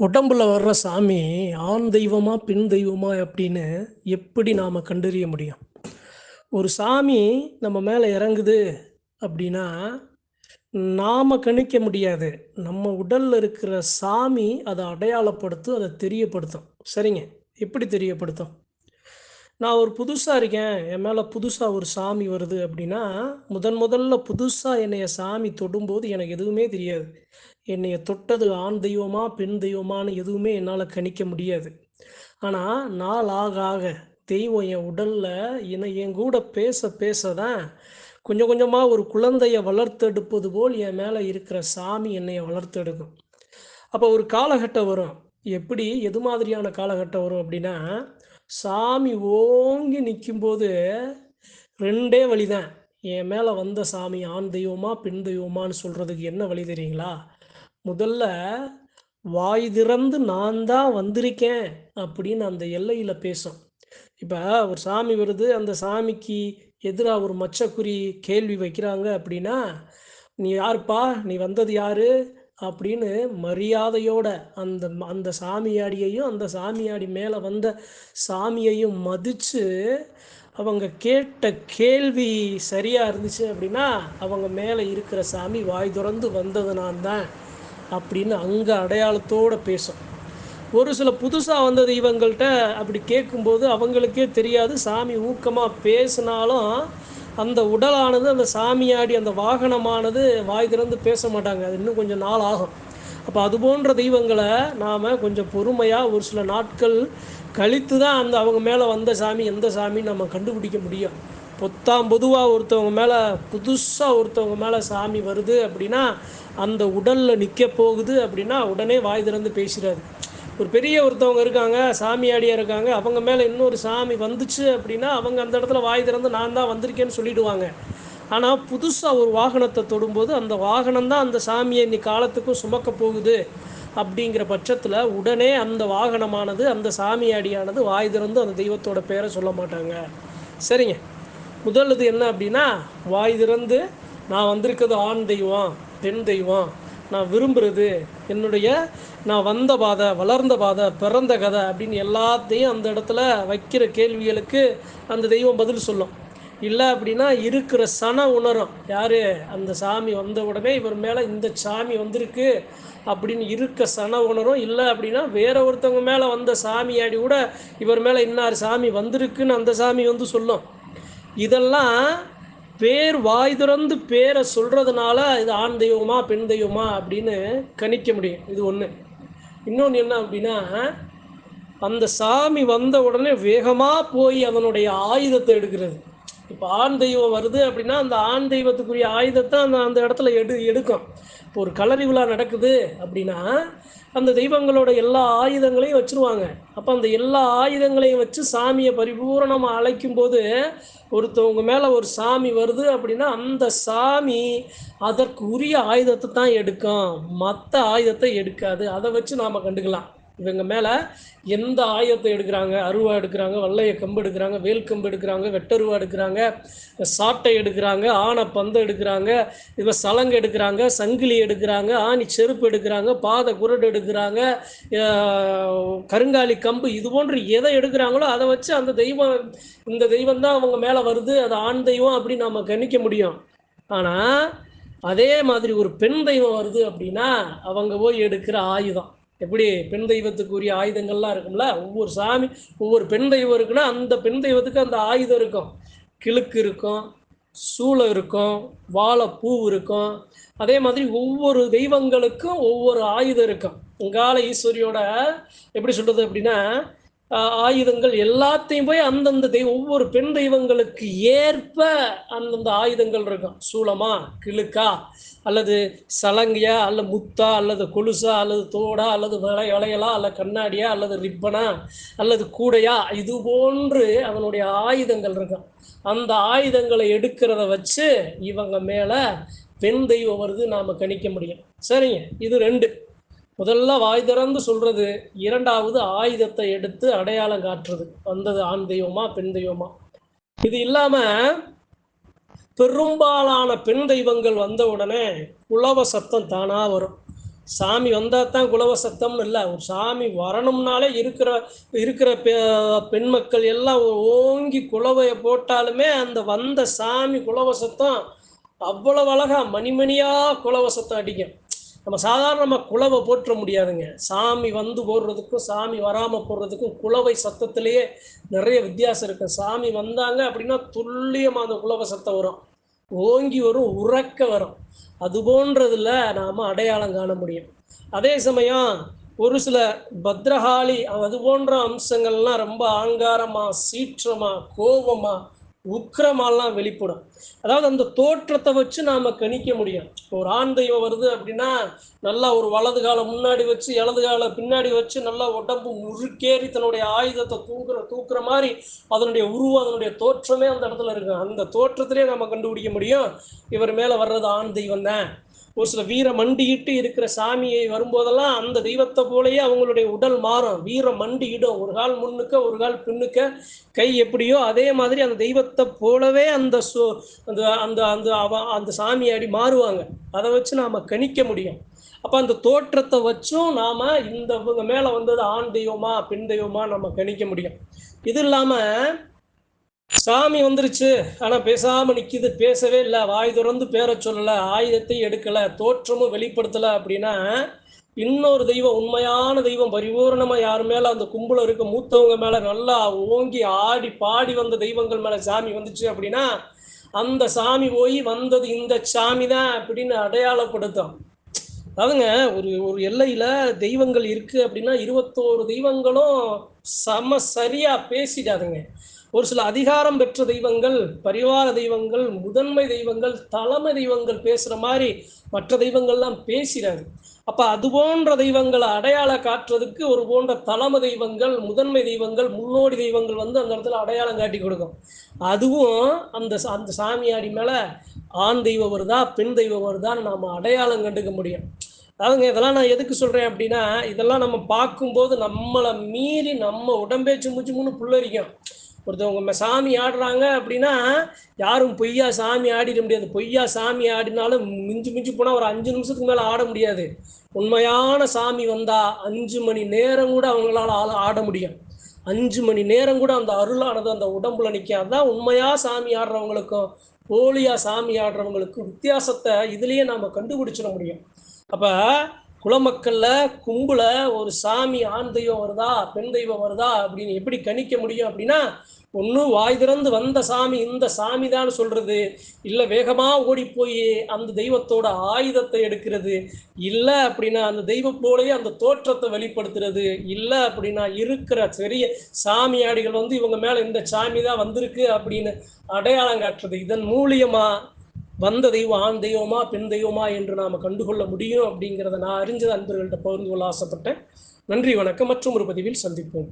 உடம்புல வர்ற சாமி ஆண் தெய்வமா பெண் தெய்வமா அப்படின்னு எப்படி நாம் கண்டறிய முடியும்? ஒரு சாமி நம்ம மேலே இறங்குது அப்படின்னா நாம் கணிக்க முடியாது. நம்ம உடலில் இருக்கிற சாமி அதை அடையாளப்படுத்தும் அதை தெரியப்படுத்தும். சரிங்க? எப்படி தெரியப்படுத்தும்? நான் ஒரு புதுசாக இருக்கேன். என் மேலே புதுசாக ஒரு சாமி வருது அப்படின்னா முதன் முதல்ல புதுசாக என்னைய சாமி தொடும்போது எனக்கு எதுவுமே தெரியாது. என்னைய தொட்டது ஆண் தெய்வமா பெண் தெய்வமான்னு எதுவுமே என்னால் கணிக்க முடியாது. ஆனால் நாள் ஆக ஆக தெய்வம் என் உடலில் என்னை என் கூட பேச பேச தான் கொஞ்சம் கொஞ்சமாக ஒரு குழந்தையை வளர்த்தெடுப்பது போல் என் மேலே இருக்கிற சாமி என்னைய வளர்த்தெடுக்கும். அப்போ ஒரு காலகட்டம் வரும். எப்படி எது மாதிரியான காலகட்டம் வரும் அப்படின்னா சாமி ஓங்கி நிற்கும்போது ரெண்டே வழி தான் என் மேலே வந்த சாமி ஆண் தெய்வமா பெண் தெய்வமான்னு சொல்கிறதுக்கு என்ன வழி தெரியுங்களா? முதல்ல வாய் திறந்து நான் தான் வந்திருக்கேன் அப்படின்னு அந்த எல்லையில் பேசும். இப்போ ஒரு சாமி வருது அந்த சாமிக்கு எதிராக ஒரு மச்சக்குறி கேள்வி வைக்கிறாங்க அப்படின்னா நீ யாருப்பா? நீ வந்தது யாரு? அப்படின்னு மரியாதையோட அந்த அந்த சாமியாடியையும் அந்த சாமியாடி மேலே வந்த சாமியையும் மதித்து அவங்க கேட்ட கேள்வி சரியாக இருந்துச்சு அப்படின்னா அவங்க மேலே இருக்கிற சாமி வாய் திறந்து வந்தது நான் தான் அப்படின்னு அங்கே அடையாளத்தோடு பேசும். ஒரு சில புதுசாக வந்தது இவங்கள்ட்ட அப்படி கேட்கும்போது அவங்களுக்கே தெரியாது. சாமி ஊக்கமாக பேசினாலும் அந்த உடலானது அந்த சாமியாடி அந்த வாகனமானது வாய் திறந்து பேச மாட்டாங்க. அது இன்னும் கொஞ்சம் நாள் ஆகும். அப்போ அது போன்ற தெய்வங்களை நாம் கொஞ்சம் பொறுமையாக ஒரு சில நாட்கள் கழித்து தான் அந்த அவங்க மேலே வந்த சாமி எந்த சாமின்னு நம்ம கண்டுபிடிக்க முடியும். பொத்தாம் பொதுவாக ஒருத்தவங்க மேலே புதுசாக ஒருத்தவங்க மேலே சாமி வருது அப்படின்னா அந்த உடலில் நிற்க போகுது அப்படின்னா உடனே வாய் திறந்து பேசுகிறாரு ஒரு பெரிய ஒருத்தவங்க இருக்காங்க சாமியாடியாக இருக்காங்க அவங்க மேலே இன்னொரு சாமி வந்துச்சு அப்படின்னா அவங்க அந்த இடத்துல வாய் திறந்து நான் தான் வந்திருக்கேன்னு சொல்லிடுவாங்க. ஆனால் புதுசாக ஒரு வாகனத்தை தொடும்போது அந்த வாகனம் தான் அந்த சாமியை இன்னி காலத்துக்கும் சுமக்க போகுது அப்படிங்கிற பட்சத்தில் உடனே அந்த வாகனமானது அந்த சாமியாடியானது வாய் திறந்து அந்த தெய்வத்தோட பேரை சொல்ல மாட்டாங்க. சரிங்க. முதல் இது என்ன அப்படின்னா வாய் திறந்து நான் வந்திருக்கிறது ஆண் தெய்வம் பெண் தெய்வம் நான் விரும்புகிறது என்னுடைய நான் வந்த பாதை வளர்ந்த பாதை பிறந்த கதை அப்படின்னு எல்லாத்தையும் அந்த இடத்துல வைக்கிற கேள்விகளுக்கு அந்த தெய்வம் பதில் சொல்லும். இல்லை அப்படின்னா இருக்கிற சன உணரும். யார்? அந்த சாமி வந்த உடனே இவர் மேலே இந்த சாமி வந்திருக்கு அப்படின்னு இருக்க சன உணரும். இல்லை அப்படின்னா வேற ஒருத்தவங்க மேலே வந்த சாமியாடி கூட இவர் மேலே இன்னார் சாமி வந்திருக்குன்னு அந்த சாமி வந்து சொல்லும். இதெல்லாம் பேர் வாய் திறந்து பேரை சொல்கிறதுனால இது ஆண் தெய்வமா பெண் தெய்வமா அப்படின்னு கணிக்க முடியும். இது ஒன்று இன்னொன்று என்ன அப்படின்னா அந்த சாமி வந்த உடனே வேகமாக போய் அதனுடைய ஆயுதத்தை எடுக்கிறது. இப்போ ஆண் தெய்வம் வருது அப்படின்னா அந்த ஆண் தெய்வத்துக்குரிய ஆயுதத்தை அந்த அந்த இடத்துல எடு எடுக்கும். இப்போ ஒரு கலரி விழா நடக்குது அப்படின்னா அந்த தெய்வங்களோட எல்லா ஆயுதங்களையும் வச்சுருவாங்க. அப்போ அந்த எல்லா ஆயுதங்களையும் வச்சு சாமியை பரிபூரணமாக அழைக்கும் போது ஒருத்தவங்க மேலே ஒரு சாமி வருது அப்படின்னா அந்த சாமி அதற்கு உரிய ஆயுதத்தை தான் எடுக்கும். மற்ற ஆயுதத்தை எடுக்காது. அதை வச்சு நாம் கண்டுக்கலாம். இவங்க மேலே எந்த ஆயத்தை எடுக்கிறாங்க? அருவா எடுக்கிறாங்க வல்லைய கம்பு எடுக்கிறாங்க வேல் கம்பு எடுக்கிறாங்க வெட்டருவா எடுக்கிறாங்க சாட்டை எடுக்கிறாங்க ஆணை பந்து எடுக்கிறாங்க இவ சலங்கு எடுக்கிறாங்க சங்கிலி எடுக்கிறாங்க ஆணி செருப்பு எடுக்கிறாங்க பாத குரடு எடுக்கிறாங்க கருங்காலி கம்பு இது போன்று எதை எடுக்கிறாங்களோ அதை வச்சு அந்த தெய்வம் இந்த தெய்வம் தான் அவங்க மேலே வருது அது ஆண் தெய்வம் அப்படின்னு நம்ம கணிக்க முடியும். ஆனால் அதே மாதிரி ஒரு பெண் தெய்வம் வருது அப்படின்னா அவங்க போய் எடுக்கிற ஆயுதம். எப்படி பெண் தெய்வத்துக்குரிய ஆயுதங்கள்லாம் இருக்கும்ல ஒவ்வொரு சாமி ஒவ்வொரு பெண் தெய்வம் இருக்குன்னா அந்த பெண் தெய்வத்துக்கு அந்த ஆயுதம் இருக்கும். கிழக்கு இருக்கும் சூளை இருக்கும் வாழைப்பூ இருக்கும். அதே மாதிரி ஒவ்வொரு தெய்வங்களுக்கும் ஒவ்வொரு ஆயுதம் இருக்கும். உங்கால ஈஸ்வரியோட எப்படி சொல்கிறது அப்படின்னா ஆயுதங்கள் எல்லாத்தையும் போய் அந்தந்த தெய்வம் ஒவ்வொரு பெண் தெய்வங்களுக்கு ஏற்ப அந்தந்த ஆயுதங்கள் இருக்கும். சூளமா கிழுக்கா அல்லது சலங்கையா அல்லது முத்தா அல்லது கொலுசா அல்லது தோடா அல்லது வளை வளையலா அல்ல கண்ணாடியா அல்லது ரிப்பனா அல்லது கூடையா இது போன்று அதனுடைய ஆயுதங்கள் இருக்கும். அந்த ஆயுதங்களை எடுக்கிறத வச்சு இவங்க மேலே பெண் தெய்வம் வருது நாம் கணிக்க முடியும். சரிங்க? இது ரெண்டு. முதல்ல வாய் திறந்து சொல்கிறது இரண்டாவது ஆயுதத்தை எடுத்து அடையாளம் காட்டுறது. வந்தது ஆண் தெய்வமா பெண் தெய்வமா? இது இல்லாமல் பெரும்பாலான பெண் தெய்வங்கள் வந்த உடனே குலவ சத்தம் தானாக வரும். சாமி வந்தால் தான் குலவ சத்தம்னு இல்லை. ஒரு சாமி வரணும்னாலே இருக்கிற இருக்கிற பெ பெண் மக்கள் எல்லாம் ஓங்கி குலவையை போட்டாலுமே அந்த வந்த சாமி குலவ சத்தம் அவ்வளவு அழகா மணிமணியா குலவ சத்தம் அடிக்கும். நம்ம சாதாரணமாக குலவை போற்ற முடியாதுங்க. சாமி வந்து போடுறதுக்கும் சாமி வராமல் போடுறதுக்கும் குலவை சத்தத்திலேயே நிறைய வித்தியாசம் இருக்கு. சாமி வந்தாங்க அப்படின்னா துல்லியமாக அந்த குலவை சத்தம் வரும். ஓங்கி வரும் உறக்க வரும். அது போன்றதில் நாம் அடையாளம் காண முடியும். அதே சமயம் ஒரு சில பத்ரகாளி அது போன்ற அம்சங்கள்லாம் ரொம்ப ஆங்காரமாக சீற்றமா கோபமாக உக்கிரமாலாம் வெளிப்படும். அதாவது அந்த தோற்றத்தை வச்சு நாம் கணிக்க முடியும். இப்போ ஒரு ஆண் தெய்வம் வருது அப்படின்னா நல்லா ஒரு வலது காலை முன்னாடி வச்சு இடது காலை பின்னாடி வச்சு நல்லா உடம்பு முறுக்கேறி தன்னுடைய ஆயுதத்தை தூக்குற தூக்குற மாதிரி அதனுடைய உருவம் அதனுடைய தோற்றமே அந்த இடத்துல இருக்கும். அந்த தோற்றத்திலே நம்ம கண்டுபிடிக்க முடியும். இவர் மேலே வர்றது ஆண் தெய்வம் தான் ஒரு சில வீர மண்டியிட்டு இருக்கிற சாமியை வரும்போதெல்லாம் அந்த தெய்வத்தை போலயே அவங்களுடைய உடல் மாறும். வீர மண்டியிடும். ஒரு கால் முன்னுக்க ஒரு கால் பின்னுக்க கை எப்படியோ அதே மாதிரி அந்த தெய்வத்தை போலவே அந்த சோ அந்த அந்த அந்த அவ அந்த சாமியாடி மாறுவாங்க. அதை வச்சு நாம் கணிக்க முடியும். அப்போ அந்த தோற்றத்தை வச்சும் நாம் இந்த இவங்க மேலே வந்தது ஆண் தெய்வமா பெண் தெய்வமா நம்ம கணிக்க முடியும். இது இல்லாமல் சாமி வந்துருச்சு. ஆனால் பேசாமல் நிற்கிது பேசவே இல்லை. வாய் திறந்து பேர சொல்லலை. ஆயுதத்தை எடுக்கலை. தோற்றமும் வெளிப்படுத்தலை அப்படின்னா இன்னொரு தெய்வம் உண்மையான தெய்வம் பரிபூர்ணமாக யார் மேலே அந்த கும்பல இருக்க மூத்தவங்க மேலே நல்லா ஓங்கி ஆடி பாடி வந்த தெய்வங்கள் மேலே சாமி வந்துச்சு அப்படின்னா அந்த சாமி போய் வந்தது இந்த சாமி தான் அப்படின்னு அடையாளப்படுத்தும் அதாவதுங்க ஒரு ஒரு எல்லையில தெய்வங்கள் இருக்கு அப்படின்னா இருபத்தோரு தெய்வங்களும் சம சரியா பேசிடாதுங்க. ஒரு சில அதிகாரம் பெற்ற தெய்வங்கள் பரிவார தெய்வங்கள் முதன்மை தெய்வங்கள் தலைமை தெய்வங்கள் பேசுற மாதிரி மற்ற தெய்வங்கள்லாம் பேசிடாது. அப்ப அது போன்ற தெய்வங்களை அடையாள காட்டுறதுக்கு ஒரு போன்ற தலைமை தெய்வங்கள் முதன்மை தெய்வங்கள் முன்னோடி தெய்வங்கள் வந்து அந்த இடத்துல அடையாளம் காட்டி கொடுக்கும். அதுவும் அந்த சா- அந்த சாமியாடி மேல ஆண் தெய்வம் வருதா பெண் தெய்வம் வருதான்னு நாம அடையாளம் கண்டுக்க முடியும். அதாவதுங்க இதெல்லாம் நான் எதுக்கு சொல்கிறேன் அப்படின்னா இதெல்லாம் நம்ம பார்க்கும்போது நம்மளை மீறி நம்ம உடம்பே சும்மு சும்முன்னு புல்லரிக்கும். ஒருத்தவங்க சாமி ஆடுறாங்க அப்படின்னா யாரும் பொய்யா சாமி ஆடிட முடியாது. பொய்யா சாமி ஆடினாலும் மிஞ்சி மிஞ்சி போனால் ஒரு அஞ்சு நிமிஷத்துக்கு மேலே ஆட முடியாது. உண்மையான சாமி வந்தால் அஞ்சு மணி நேரம் கூட அவங்களால ஆள ஆட முடியும். அஞ்சு மணி நேரம் கூட அந்த அருளானது அந்த உடம்புல நிற்கும் அதுதான் உண்மையாக சாமி ஆடுறவங்களுக்கும் போலியாக சாமி ஆடுறவங்களுக்கும் வித்தியாசத்தை இதுலேயே நாம் கண்டுபிடிச்சிட முடியும். அப்ப குலமக்கள்ல கும்புல ஒரு சாமி ஆண் தெய்வம் வருதா பெண் தெய்வம் வருதா அப்படின்னு எப்படி கணிக்க முடியும் அப்படின்னா ஒன்று வாய் திறந்து வந்த சாமி இந்த சாமி தான் சொல்றது. இல்லை வேகமாக ஓடி போய் அந்த தெய்வத்தோட ஆயுதத்தை எடுக்கிறது. இல்லை அப்படின்னா அந்த தெய்வம் போலயே அந்த தோற்றத்தை வெளிப்படுத்துறது. இல்லை அப்படின்னா இருக்கிற பெரிய சாமியாடிகள் வந்து இவங்க மேலே இந்த சாமி தான் வந்திருக்கு அப்படின்னு அடையாளம் காட்டுறது. இதன் மூலியமாக வந்த தெய்வம் ஆண் தெய்வமா பெண் தெய்வமா என்று நாம் கண்டுகொள்ள முடியும் அப்படிங்கிறத நான் அறிஞ்சது அன்பர்கள்ட்ட பகிர்ந்து கொள்ள ஆசைப்பட்டேன். நன்றி வணக்கம். மற்றும் ஒரு பதிவில் சந்திப்போம்.